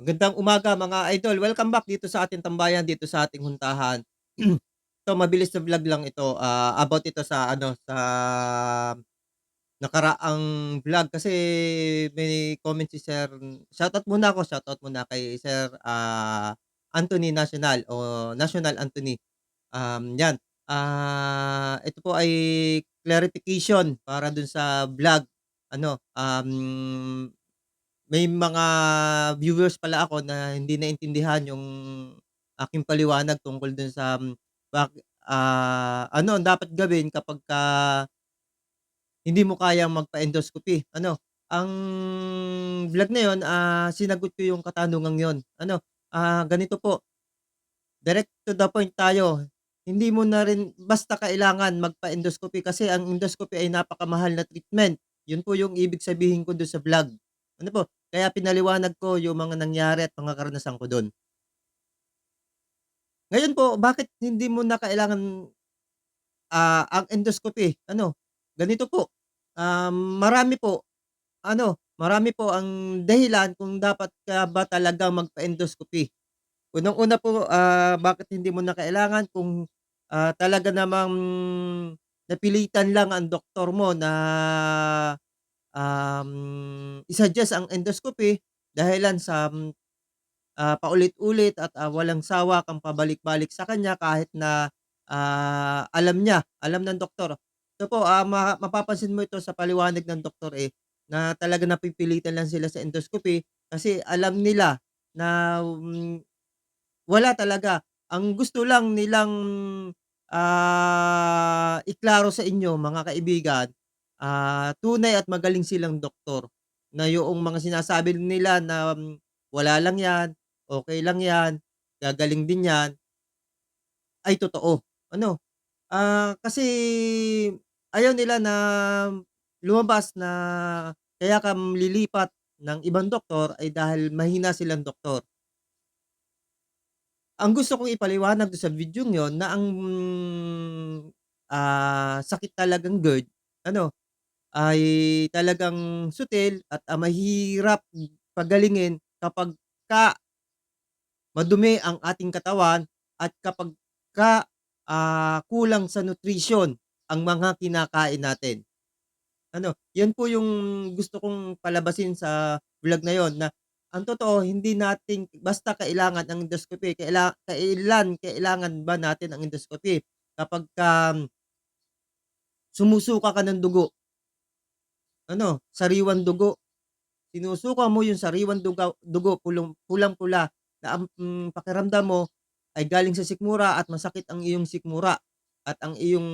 Magandang umaga mga idol. Welcome back dito sa ating tambayan, dito sa ating huntahan. Ito mabilis na vlog lang ito, ah, about ito sa ano, sa nakaraang vlog kasi may comment si Sir shoutout muna ako, shoutout muna kay Sir, ah, Anthony National o National Anthony. Um, 'yan, ah, ito po ay clarification para dun sa vlog ano, um may mga viewers pala ako na hindi naintindihan yung aking paliwanag tungkol dun sa, hmm, bak ah, ano ang dapat gawin kapagka hindi mo kayang magpa-endoscopy. Ano, ang vlog na yun, ah, sinagot ko yung katanungang yun. Ano, ah, ganito po, direct to the point tayo. Hindi mo na rin basta kailangan magpa-endoscopy kasi ang endoscopy ay napakamahal na treatment. Yun po yung ibig sabihin ko dun sa vlog. Ano po, kaya pinaliwanag ko yung mga nangyari at mga karanasan ko dun. Ngayon po, bakit hindi mo na kailangan, ah, ang endoscopy? Ano, ganito po, um, marami po, ano, marami po ang dahilan kung dapat ka ba talagang magpa-endoscopy. Unang-una po, ah, bakit hindi mo na kailangan kung, ah, talaga namang napilitan lang ang doktor mo na, um, i-suggest ang endoscopy dahilan sa, ah, paulit-ulit at, ah, walang sawa kang pabalik-balik sa kanya kahit na, ah, alam niya, alam ng doktor. Ito po, ah, ma mapapansin mo ito sa paliwanag ng doktor, eh, na talagang napipilitan lang sila sa endoscopy kasi alam nila na, hmm, wala talaga. Ang gusto lang nilang, ah, iklaro sa inyo mga kaibigan, ah, tunay at magaling silang doktor na yoong mga sinasabi nila na, hmm, wala lang 'yan, okey lang 'yan, gagaling din 'yan, ay totoo. Ano, ah, kasi ayaw nila na lumabas na kaya ka lilipat ng ibang doktor ay dahil mahina silang doktor. Ang gusto kong ipaliwanag dun sa videong yun na ang, ah, sakit talagang GERD ano, ay talagang sutil at, ah, mahirap pagalingin kapagka madumi ang ating katawan at kapagka, ah, kulang sa nutrisyon ang mga kinakain natin. Ano, yun po yung gusto kong palabasin sa vlog na yun na ang totoo hindi natin basta kailangan ang endoscopy, kaila kailan kailangan ba natin ang endoscopy? Kapagka sumusuka ka ng dugo, ano, sariwang dugo. Sinusuka mo yung sariwang dugaw dugo pulong pulang-pula na ang, hmm, pakiramdam mo ay galing sa sikmura at masakit ang iyong sikmura at ang iyong,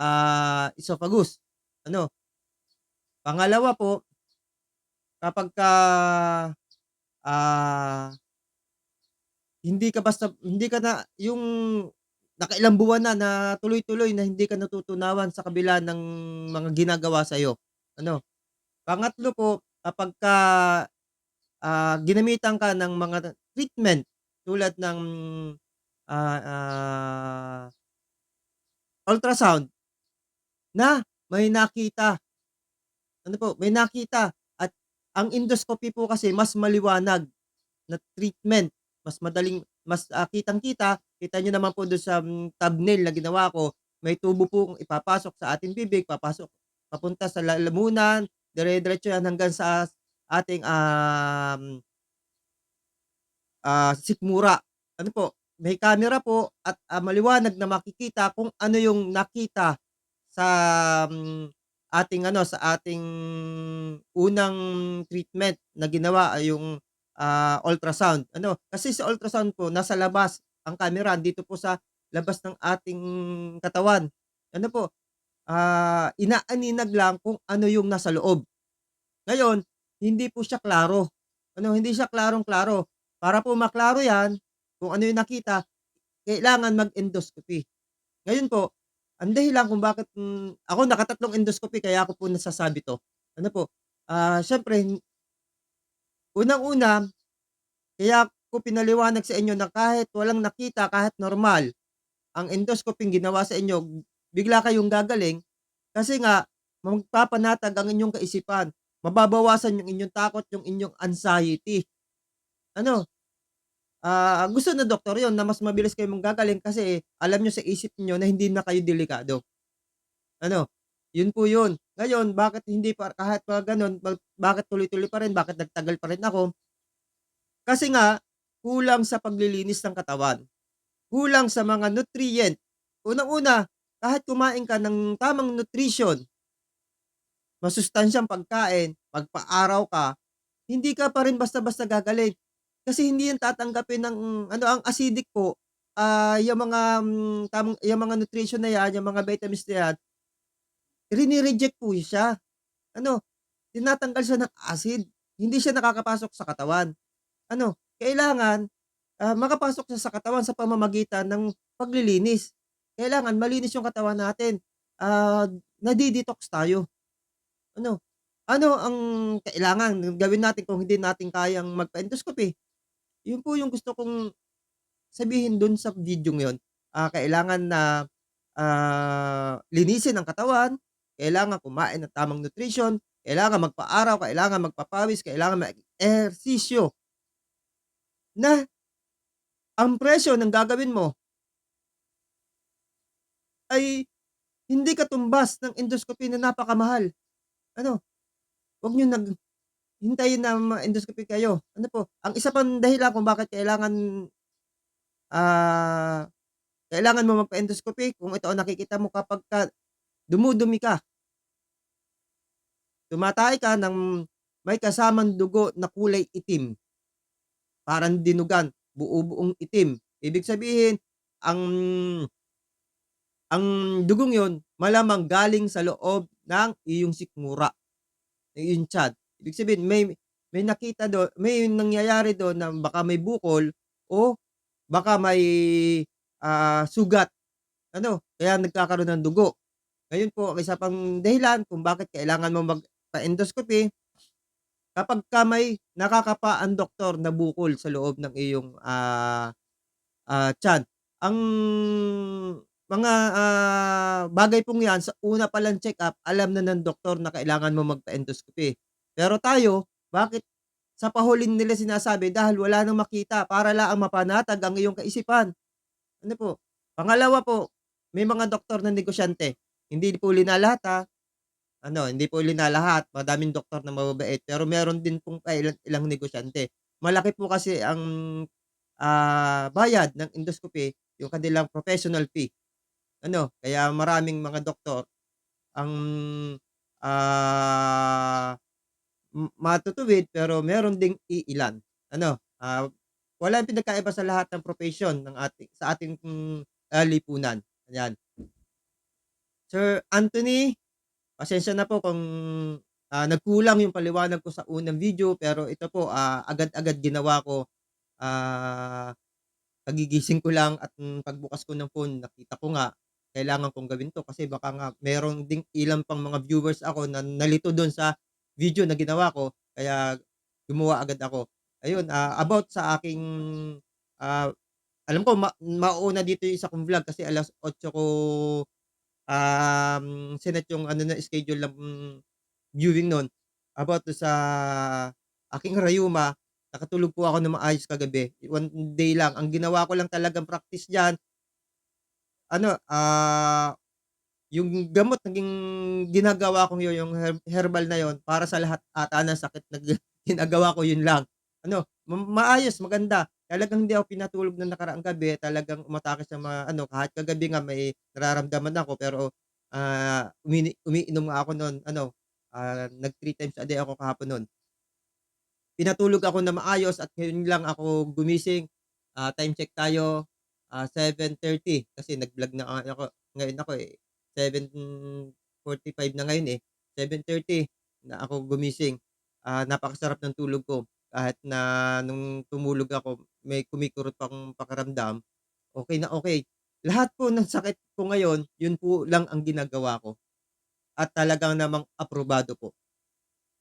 ah, esophagus, ano. Pangalawa po, kapagka, ah hindi ka basta hindi ka na yung nakailang buwan na na tuloy-tuloy na hindi ka natutunawan sa kabila ng mga ginagawa sa'yo, ano. Pangatlo po, kapagka, ah, ginamitan ka ng mga treatment tulad ng, ah, ah, ultrasound na may nakita, ano po, may nakita at ang endoscopy po kasi mas maliwanag na treatment, mas madaling mas, ah, kitang-kita, kita niyo naman po dun sa, hmm, thumbnail na ginawa ko, may tubo pong ipapasok sa ating bibig, papasok papunta sa lalamunan, dire-diretso yan hanggang sa ating, um ah, sikmura. Ano po, may camera po at, ah, maliwanag na makikita kung ano yung nakita sa, hmm, ating ano, sa ating unang treatment na ginawa ay yung, ah, ultrasound. Ano, kasi sa ultrasound po nasa labas ang camera, dito po sa labas ng ating katawan. Ano po, ah, inaaninag lang kung ano yung nasa loob. Ngayon, hindi po siya klaro. Ano, hindi siya klarong-klaro. Para po maklaro 'yan, kung ano yung nakita, kailangan mag-endoscopy. Ngayon po, ang dahilan kung bakit, hmm, ako nakatatlong endoscopy kaya ako po nasasabi 'to. Ano po, ah, siyempre unang-una, kaya ko pinaliwanag sa inyo na kahit walang nakita, kahit normal, ang endoscopy ginawa sa inyo, bigla kayong gagaling kasi nga magpapanatag ang inyong kaisipan, mababawasan yung inyong takot, yung inyong anxiety. ano, ah, gusto ng doktor 'yun na mas mabilis kayong gagaling kasi alam niyo sa isip niyo na hindi na kayo delikado. Ano, 'yun po 'yun. Ngayon bakit hindi pa kahit pa gano'n ba bakit tuloy-tuloy pa rin, bakit nagtagal pa rin ako? Kasi nga, kulang sa paglilinis ng katawan, kulang sa mga nutrient. Unang-una, kahit kumain ka ng tamang nutrition masustansyang pagkain, magpa-araw ka, hindi ka pa rin basta-basta gagaling. Kasi hindi 'yan tatanggapin ng ano, ang acidic po, ah, yung mga, hmm, tamang yung mga nutrition na 'yan, yung mga vitamins na 'yan, rine-reject po siya. Ano, tinatanggal siya ng acid, hindi siya nakakapasok sa katawan. Ano, kailangan, ah, makapasok siya sa katawan sa pamamagitan ng paglilinis. Kailangan malinis yung katawan natin, ah, nade-detox tayo. Ano, ano ang kailangan gawin natin kung hindi natin kayang magpa-endoscopy? Yun po yung gusto kong sabihin dun sa videong yun. Ah, kailangan na, ah, linisin ang katawan, kailangan kumain ng tamang nutrition, kailangan magpa-araw, kailangan magpapawis, kailangan mag-ehersisyo. Na ang presyo ng gagawin mo ay hindi katumbas ng endoscopy na napakamahal. Ano, 'wag niyo nag hintayin na ma-endoscopy kayo. Ano po, ang isa pang dahilan kung bakit kailangan ah, kailangan mo magpa-endoscopy kung ito ang nakikita mo kapagka dumudumi ka. Tumatae ka ng may kasamang dugo na kulay itim. Parang dinugan, buo-buong itim. Ibig sabihin, ang ang dugong yon malamang galing sa loob ng iyong sikmura, ng iyong tiyan. Ibig sabihin may may nakita dun may nangyayari dun na baka may bukol o baka may, ah, sugat, ano, kaya nagkakaroon ng dugo. Ngayon po isa pang dahilan kung bakit kailangan mo magpa-endoscopy kapagka may nakakapa ang doktor na bukol sa loob ng iyong, ah, ah, tiyan. Ang mga, ah, bagay pong 'yan sa una pa lang check-up alam na ng doktor na kailangan mo magpa-endoscopy. Pero tayo, bakit sa pa-huli nila sinasabi dahil wala ng makita para laang mapanatag ang iyong kaisipan. Ano po. Pangalawa po, may mga doktor na negosyante. Hindi po linalahat, ha. Ano, hindi po linalahat, madaming doktor na mababait, pero meron din pong kailan-ilang negosyante. Malaki po kasi ang, ah, bayad ng endoscopy, yung kanilang professional fee. Ano, kaya maraming mga doktor ang, ah, m matutuwid pero meron ding iilan. Ano, ah, walang pinagkaiba sa lahat ng propesyon ng ating sa ating, ah, lipunan, ayan. Sir Anthony, pasensya na po kung, ah, nagkulang yung paliwanag ko sa unang video pero ito po, ah, agad-agad ginawa ko. Ah, kagigising ko lang at, hmm, pagbukas ko ng phone nakita ko nga kailangan kong gawin 'to kasi baka nga meron ding ilan pang mga viewers ako na nalito dun sa video na ginawa ko kaya gumawa agad ako. Ayun, ah, about sa aking, ah, alam ko ma mauuna dito yung isa kong vlog kasi 8:00 ko, um, sinet yung ano na schedule ng viewing nun about dun sa aking rayuma. Nakatulog po ako ng maayos kagabi, one day lang. Ang ginawa ko lang talagang practice diyan ano, ah, yung gamot naging ginagawa kong yun, yung herb herbal na yun para sa lahat ata ng sakit na gi ginagawa ko yun lang. Ano, ma maayos, maganda. Talagang hindi ako pinatulog ng nakaraang gabi, talagang umatake sa mga ano, kahit kagabi nga may nararamdaman ako pero, ah, umini umiinom nga ako nun ano, ah, nag 3 times a day ako kahapon nun. Pinatulog ako ng maayos at ngayon lang ako gumising, ah, time check tayo, ah, 7:30 kasi nag-vlog na ako ngayon ako, eh, 7:45 na ngayon, eh, 7:30 na ako gumising. Ah, napakasarap ng tulog ko kahit na nung tumulog ako may kumikurot pa akong pakiramdam, okey na okey. Lahat po ng sakit ko ngayon, yun po lang ang ginagawa ko at talagang namang aprobado po.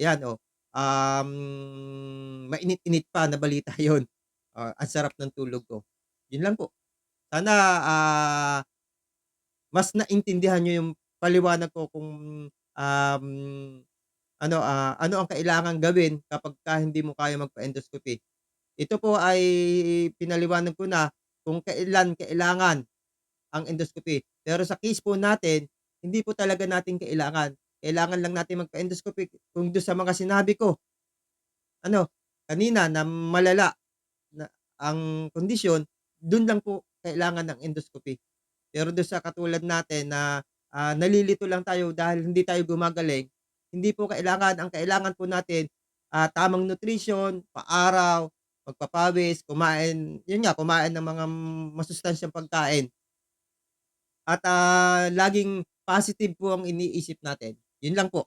'Yan, oh, um, mainit-init pa na balita yun, ah, ang sarap ng tulog ko. Yun lang po. Sana, ah, mas naintindihan niyo yung paliwanag ko kung, um, ano, ah, ano ang kailangang gawin kapagka hindi mo kayang magpa-endoscopy. Ito po ay pinaliwanag ko na kung kailan kailangan ang endoscopy. Pero sa case po natin, hindi po talaga natin kailangan. Kailangan lang natin magpa-endoscopy kung dun sa mga sinabi ko ano, kanina na malala na ang kondisyon, dun lang po kailangan ng endoscopy. Pero dun sa katulad natin na, ah, nalilito lang tayo dahil hindi tayo gumagaling, hindi po kailangan. Ang kailangan po natin, ah, tamang nutrition, pa-araw, magpapawis, kumain yun nga, kumain ng mga masustansyang pagkain. At, ah, laging positive po ang iniisip natin, yun lang po.